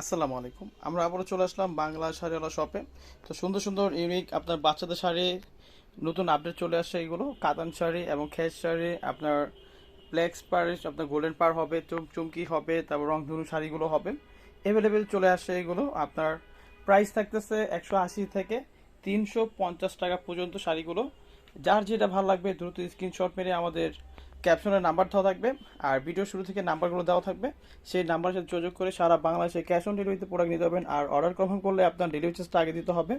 আসসালামু আলাইকুম। আমরা আবারও চলে আসলাম বাংলা শাড়িওয়ালা শপে তো সুন্দর সুন্দর ইউনিক আপনার বাচ্চাদের শাড়ি, নতুন আপডেট চলে আসছে এগুলো। কাতান শাড়ি এবং খেস শাড়ি, আপনার ফ্লেক্স পার, আপনার গোল্ডেন পার হবে, চুম, চুমকি হবে, তারপর রংধনু শাড়িগুলো হবে। অ্যাভেলেবেল চলে আসছে এগুলো। আপনার প্রাইস থাকতেছে একশো আশি থেকে তিনশো পঞ্চাশ টাকা পর্যন্ত শাড়িগুলো। যার যেটা ভালো লাগবে দ্রুত স্ক্রিনশট মেরে আমাদের ক্যাপশনের নাম্বার দেওয়া থাকবে, আর ভিডিও শুরু থেকে নাম্বারগুলো দেওয়া থাকবে। সেই নাম্বারের সাথে যোগাযোগ করে সারা বাংলাদেশে ক্যাশ অন ডেলিভারিতে প্রোডাক্ট নিতে পারবেন, আর অর্ডার কনফার্ম করলে আপনার ডেলিভারি চার্জটা আগে দিতে হবে।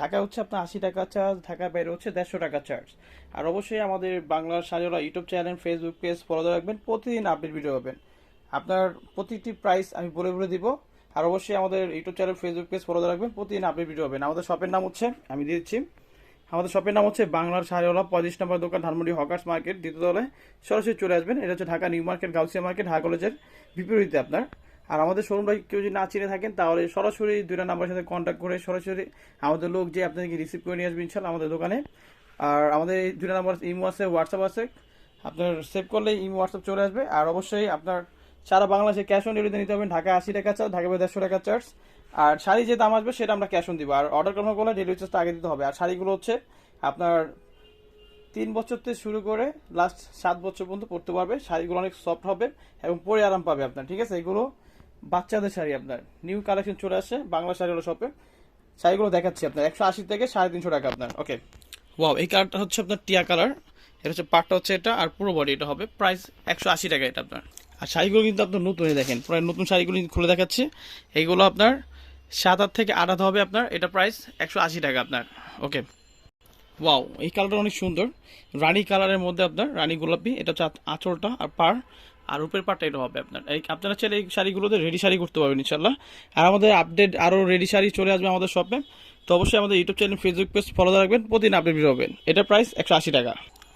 ঢাকা হচ্ছে আপনার আশি টাকা চার্জ ঢাকা বাইরে হচ্ছে দেড়শো টাকা চার্জ। আর অবশ্যই আমাদের বাংলার শাড়িওয়ালা YouTube channel, Facebook page follow রাখবেন, প্রতিদিন আপডেট ভিডিও পাবেন। আপনার প্রতিটি প্রাইস আমি বলে বলে দিব, আর অবশ্যই আমাদের YouTube channel, Facebook page follow রাখবেন, প্রতিদিন আপডেট ভিডিও পাবেন। আমাদের শপের নাম হচ্ছে, আমি দিয়ে দিচ্ছি আমাদের শপের নাম হচ্ছে বাংলার শাড়িওয়ালা পঁয়ত্রিশ নম্বর দোকান ধানমন্ডি হকার্স মার্কেট, দ্বিতীয় তলায়। সরাসরি চলে আসবেন, এটা হচ্ছে Dhaka new market, Gausia market, Dhaka কলেজের বিপরীতে আপনার। আর আমাদের শোরুমটা কেউ যদি না চিনে থাকেন, তাহলে সরাসরি দুইটা নাম্বারের সাথে কন্ট্যাক্ট করে সরাসরি আমাদের লোক যে আপনাদেরকে রিসিভ করে নিয়ে আসবে ইনশাল্লাহ আমাদের দোকানে। আর আমাদের এই দুইটা নাম্বার ইমো আছে হোয়াটসঅ্যাপ আছে, আপনার সেভ করলে ইমো হোয়াটসঅ্যাপ চলে আসবে। আর অবশ্যই আপনার সারা বাংলাদেশে ক্যাশ অন ডেলিভারি নিতে হবেন ঢাকা আশি টাকা চার্জ ঢাকা দেড়শো টাকা চার্জ। আর শাড়ি যে দাম আসবে, সেটা আমরা ক্যাশ অন দিব। আর অর্ডার করার করলে ডেলিভারি চার্জটা আগে দিতে হবে। আর শাড়িগুলো হচ্ছে আপনার তিন বছর থেকে শুরু করে লাস্ট সাত বছর পর্যন্ত পড়তে পারবে। শাড়িগুলো অনেক সফট হবে এবং পরে আরাম পাবে আপনার, ঠিক আছে? এগুলো বাচ্চাদের শাড়ি আপনার। নিউ কালেকশন চলে আসে বাংলা শাড়িগুলো শপে শাড়িগুলো দেখাচ্ছি আপনার। একশো আশি থেকে সাড়ে তিনশো টাকা আপনার। ওকে ওয়াও এই কালারটা হচ্ছে আপনার টিয়া কালার এটা হচ্ছে পাটটা হচ্ছে এটা, আর পুরো বডি এটা হবে। প্রাইস একশো আশি টাকা এটা আপনার। আর শাড়িগুলো কিন্তু আপনার নতুন দেখেন প্রায় নতুন শাড়িগুলো খুলে দেখাচ্ছি। এইগুলো আপনার সাত আট থেকে আট হাত হবে আপনার। এটা প্রাইস একশো আশি টাকা আপনার। ওকে ওয়াও এই কালারটা অনেক সুন্দর। রানী কালারের মধ্যে আপনার, রানী গোলাপি, এটা হচ্ছে আঁচলটা আর পার আর উপরের পাটটা এটা হবে আপনার। এই আপনারা চাইলে এই শাড়িগুলোতে রেডি শাড়ি করতে পারবেন ইনশাল্লাহ আর আমাদের আপডেট আরও রেডি শাড়ি চলে আসবে আমাদের শপে তো অবশ্যই আমাদের YouTube channel Facebook page follow রাখবেন। প্রতিদিন আপডেট বের হবেন। এটা প্রাইস একশো আশি টাকা।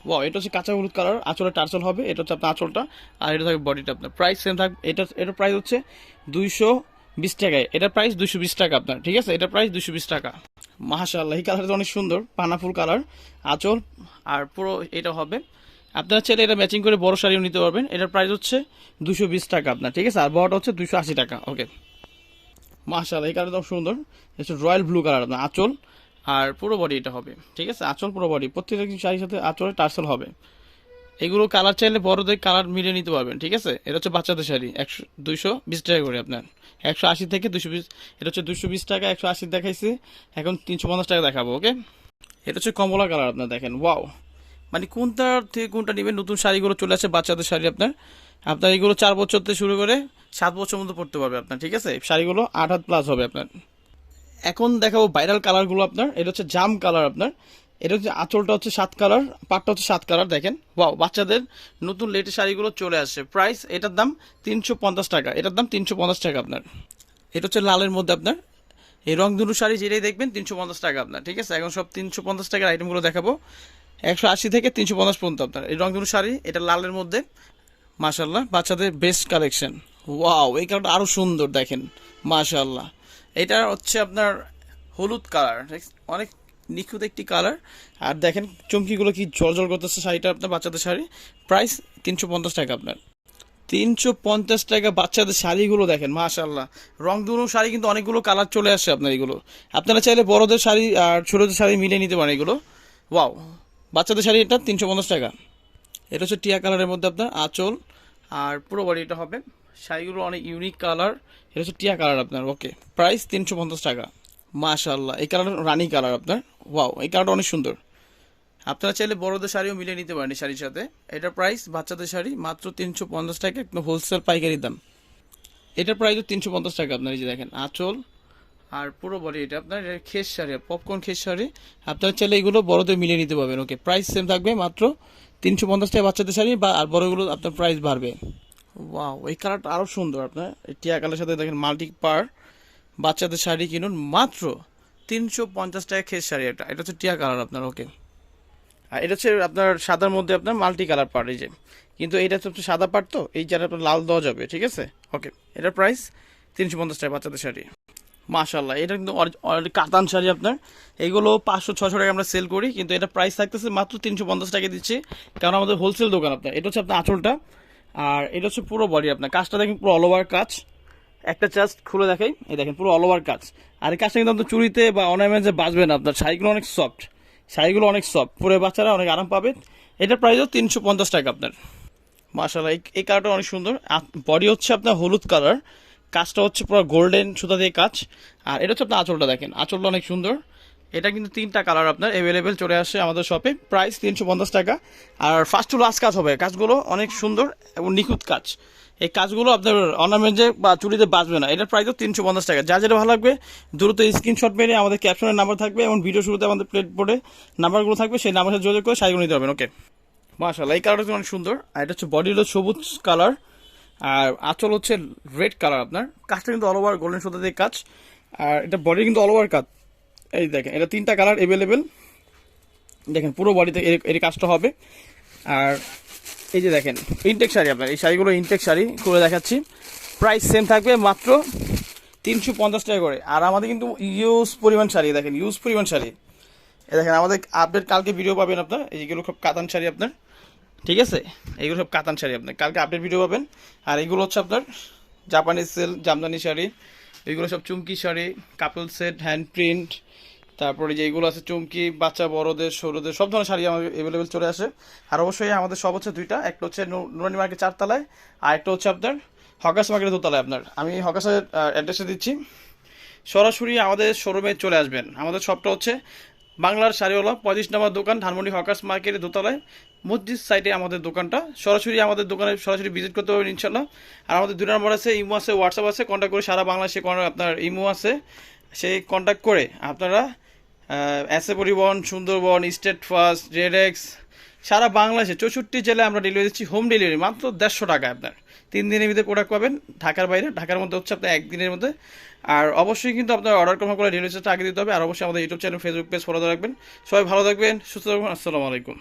ওয়াও এটা হচ্ছে কাঁচা হলুদ কালার আঁচলের টার্সল হবে। এটা হচ্ছে আপনার আঁচলটা আর এটা থাকবে বডিটা আপনার। প্রাইস সেম থাকবে এটা এটার প্রাইস হচ্ছে দুইশো বিশ টাকায়। এটার প্রাইস দুশো বিশ টাকা আপনার, ঠিক আছে? এটার প্রাইস দুশো বিশ টাকা। মাশাআল্লাহ, এই কালারটা অনেক সুন্দর, পানাফুল কালার আঁচল, আর পুরো এটা হবে। আপনার চাইলে এটা ম্যাচিং করে বড় শাড়িও নিতে পারবেন। এটার প্রাইস হচ্ছে দুশো বিশ টাকা আপনার, ঠিক আছে? আর বড়টা হচ্ছে দুশো আশি টাকা ওকে মাশাআল্লাহ, এই কালারটা সুন্দর। হচ্ছে রয়্যাল ব্লু কালার আপনার, আঁচল, আর পুরো বডি এটা হবে, ঠিক আছে? আঁচল, পুরো বডি প্রত্যেকটা শাড়ির সাথে আঁচলে টার্সেল হবে। এগুলো কালার চাইলে বড়দের কালার মিলিয়ে নিতে পারবেন, ঠিক আছে? এটা হচ্ছে বাচ্চাদের শাড়ি, একশো, দুইশো বিশ টাকা করে আপনার। একশো আশি থেকে দুশো বিশ, এটা হচ্ছে দুশো বিশ টাকা, একশো আশি দেখাইছি, এখন তিনশো পঞ্চাশ টাকা দেখাবো, ওকে? এটা হচ্ছে কমলা কালার আপনার, দেখেন, ওয়াও। মানে কোনটার থেকে কোনটা নেবেন? নতুন শাড়িগুলো চলে আসে বাচ্চাদের শাড়ি আপনার। আপনার এগুলো চার বছর থেকে শুরু করে সাত বছর মতো পড়তে পারবে আপনার, ঠিক আছে? শাড়িগুলো আট হাত প্লাস হবে আপনার। এখন দেখাবো ভাইরাল কালারগুলো আপনার, এটা হচ্ছে জাম কালার আপনার। এটা হচ্ছে আঁচলটা হচ্ছে সাত কালার, পাটটা হচ্ছে সাত কালার, দেখেন। ওয়াও বাচ্চাদের নতুন লেটেস্ট শাড়িগুলো চলে আসছে প্রাইস এটার দাম তিনশো পঞ্চাশ টাকা। এটার দাম তিনশো পঞ্চাশ টাকা আপনার। এটা হচ্ছে লালের মধ্যে আপনার। এই রং ধনু শাড়ি যেটাই দেখবেন, তিনশো পঞ্চাশ টাকা আপনার, ঠিক আছে? এখন সব তিনশো পঞ্চাশ টাকার আইটেমগুলো দেখাবো। একশো আশি থেকে তিনশো পঞ্চাশ পর্যন্ত আপনার। এই রং ধনু শাড়ি, এটা লালের মধ্যে। মাশাল্লাহ বাচ্চাদের বেস্ট কালেকশন ওয়াও এই কালারটা আরও সুন্দর, দেখেন। মাশাল্লাহ এটা হচ্ছে আপনার হলুদ কালার অনেক নিখুঁত একটি কালার আর দেখেন চমকিগুলো কি জল করতেছে শাড়িটা আপনার বাচ্চাদের শাড়ি। প্রাইস তিনশো পঞ্চাশ টাকা আপনার। তিনশো পঞ্চাশ টাকা বাচ্চাদের শাড়িগুলো দেখেন মাশাল্লাহ রং দুনো শাড়ি কিন্তু অনেকগুলো কালার চলে আসে আপনার এগুলো। আপনারা চাইলে বড়দের শাড়ি আর ছোটদের শাড়ি মিলিয়ে নিতে পারেন এগুলো। ওয়াও বাচ্চাদের শাড়ি এটা তিনশো পঞ্চাশ টাকা। এটা হচ্ছে টিয়া কালারের মধ্যে আপনার আঁচল। আর পুরো বডি এটা হবে। শাড়িগুলো অনেক ইউনিক কালার এটা হচ্ছে টিয়া কালার আপনার ওকে প্রাইস তিনশো পঞ্চাশ টাকা। মাশাল্লাহ এই কালার রানী কালার আপনার। ওয়াও এই কালারটা অনেক সুন্দর। আপনারা চাইলে বড়দের শাড়িও মিলিয়ে নিতে পারেন শাড়ির সাথে। এটার প্রাইস বাচ্চাদের শাড়ি মাত্র তিনশো পঞ্চাশ টাকা, একদম হোলসেল পাইকারি দাম। এটার প্রাইসও তিনশো পঞ্চাশ টাকা আপনার, এই যে দেখেন, আঁচল। আর পুরো বডি এটা আপনার, এটা খেস শাড়ি পপকর্ন খেস শাড়ি। আপনারা চাইলে এগুলো বড়দের মিলিয়ে নিতে পারবেন ওকে প্রাইস সেম থাকবে মাত্র তিনশো পঞ্চাশ টাকা বাচ্চাদের শাড়ি, বা আর বড়গুলো আপনার প্রাইস বাড়বে। ওয়াও এই কালারটা আরও সুন্দর আপনার। টিয়া কালার সাথে দেখেন মাল্টি পার বাচ্চাদের শাড়ি কিনুন মাত্র তিনশো পঞ্চাশ টাকা খেস শাড়ি এটা। এটা হচ্ছে টিয়া কালার আপনার, ওকে। আর এটা হচ্ছে আপনার সাদার মধ্যে আপনার মাল্টি কালার পার্ট এই যে কিন্তু এটা হচ্ছে সাদা পার্ট তো, এই জায়গায় আপনার লাল দেওয়া যাবে, ঠিক আছে? ওকে, এটার প্রাইস তিনশো পঞ্চাশ টাকা বাচ্চাদের শাড়ি। মাশাল্লাহ এটা কিন্তু কাতান শাড়ি আপনার। এগুলো পাঁচশো ছশো টাকা আমরা সেল করি, কিন্তু এটা প্রাইস থাকতেছে মাত্র তিনশো পঞ্চাশ টাকা দিচ্ছি, কারণ আমাদের হোলসেল দোকান আপনার। এটা হচ্ছে আপনার আঁচলটা, আর এটা হচ্ছে পুরো বডি আপনার। কাজটা দেখেন পুরো অল ওভার কাজ। একটা জাস্ট খুলে দেখাই। এই দেখেন, পুরো অল ওভার কাজ। আর এই কাজটা কিন্তু আপনার চুরিতে বা অনামেন্টে বাঁচবে না আপনার। শাড়িগুলো অনেক সফট শাড়িগুলো অনেক সফট পরে বাচ্চারা অনেক আরাম পাবে। এটার প্রাইসও তিনশো পঞ্চাশ টাকা আপনার। মাশাল্লাহ এই এই কালারটা অনেক সুন্দর। বডি হচ্ছে আপনার হলুদ কালার কাজটা হচ্ছে পুরো গোল্ডেন সুতা দিয়ে কাজ। আর এটা হচ্ছে আপনার আঁচলটা দেখেন। আঁচলটা অনেক সুন্দর। এটা কিন্তু তিনটা কালার আপনার অ্যাভেলেবেল চলে আসে আমাদের শপে প্রাইস তিনশো পঞ্চাশ টাকা। আর ফার্স্ট টু লাস্ট কাজ হবে। কাজগুলো অনেক সুন্দর এবং নিখুঁত কাজ। এই কাজগুলো আপনার অর্নামেন্টে বা চুরিতে বাঁচবে না। এটার প্রাইসও তিনশো পঞ্চাশ টাকা। যা যেটা ভালো লাগবে, দ্রুত স্ক্রিনশট মেরে আমাদের ক্যাপশনের নাম্বার থাকবে এবং ভিডিও শুরুতে আমাদের প্লেট বোর্ডে নাম্বারগুলো থাকবে, সেই নাম্বার সাথে যোগাযোগ করে শাড়িগুলো নিতে পারবেন। ওকে মাশাল্লাহ এই কালারটা অনেক সুন্দর। আর এটা হচ্ছে বডি হলো সবুজ কালার আর আঁচল হচ্ছে রেড কালার আপনার। কাজটা কিন্তু অল ওভার গোল্ডেন সুতা দিয়ে কাজ। আর এটা বডি কিন্তু অল ওভার কাজ। এই দেখেন, এটা তিনটা কালার অ্যাভেলেবেল দেখেন, পুরো বডিতে এর কাজটা হবে। আর এই যে দেখেন ইনটেক শাড়ি আপনার, এই শাড়িগুলো ইনটেক শাড়ি করে দেখাচ্ছি। প্রাইস সেম থাকবে মাত্র তিনশো পঞ্চাশ টাকা করে। আর আমাদের কিন্তু ইউজ পরিমাণ শাড়ি, দেখেন ইউজ পরিমাণ শাড়ি। এ দেখেন, আমাদের আপডেট কালকে ভিডিও পাবেন আপনার এইগুলো খুব কাতান শাড়ি আপনার। ঠিক আছে? এইগুলো সব কাতান শাড়ি আপনার। কালকে আপডেট ভিডিও পাবেন। আর এইগুলো হচ্ছে আপনার জাপানি সেল জামদানি শাড়ি এইগুলো সব চুমকি sari couple set hand print তারপরে যে এইগুলো আছে চুমকি, বাচ্চা, বড়দের, সরুদের, সব ধরনের শাড়ি আমাদের অ্যাভেলেবেল চলে আসে। আর অবশ্যই আমাদের সব হচ্ছে দুইটা, একটা হচ্ছে নুরানি মার্কেট চারতলায়, আর একটা হচ্ছে আপনার হকার্স মার্কেটের দোতলায় আপনার। আমি হকার্সের অ্যাড্রেসে দিচ্ছি। সরাসরি আমাদের শোরুমে চলে আসবেন। আমাদের শপটা হচ্ছে বাংলার শাড়িওয়ালা, পঁয়ত্রিশ নম্বর দোকান, ধানমন্ডি হকার্স মার্কেটের দোতলায়। মসজিদ সাইডে আমাদের দোকানটা। সরাসরি আমাদের দোকানে সরাসরি ভিজিট করতে পারবেন ইনশাল্লাহ আর আমাদের দুই নম্বর আছে, ইমো আছে হোয়াটসঅ্যাপ আছে। কন্ট্যাক্ট করে সারা বাংলাদেশে আপনার ইমো আছে। সেই কন্ট্যাক্ট করে আপনারা SA Paribahan, Sundarban steadfast REDX সারা বাংলাদেশে চৌষট্টি জেলায় আমরা ডেলিভারি দিচ্ছি হোম ডেলিভারি মাত্র দেড়শো টাকা আপনার। তিন দিনের ভিতরে প্রোডাক্ট পাবেন, ঢাকার বাইরে, ঢাকার মধ্যে হচ্ছে আপনার একদিনের মধ্যে। আর অবশ্যই কিন্তু আপনার অর্ডার কনফার্ম করে ডেলিভারি চার্জটা আগে দিতে হবে। আর অবশ্যই আমাদের YouTube channel Facebook page follow রাখবেন। সবাই ভালো থাকবেন, সুস্থ থাকবেন, আসসালামু আলাইকুম।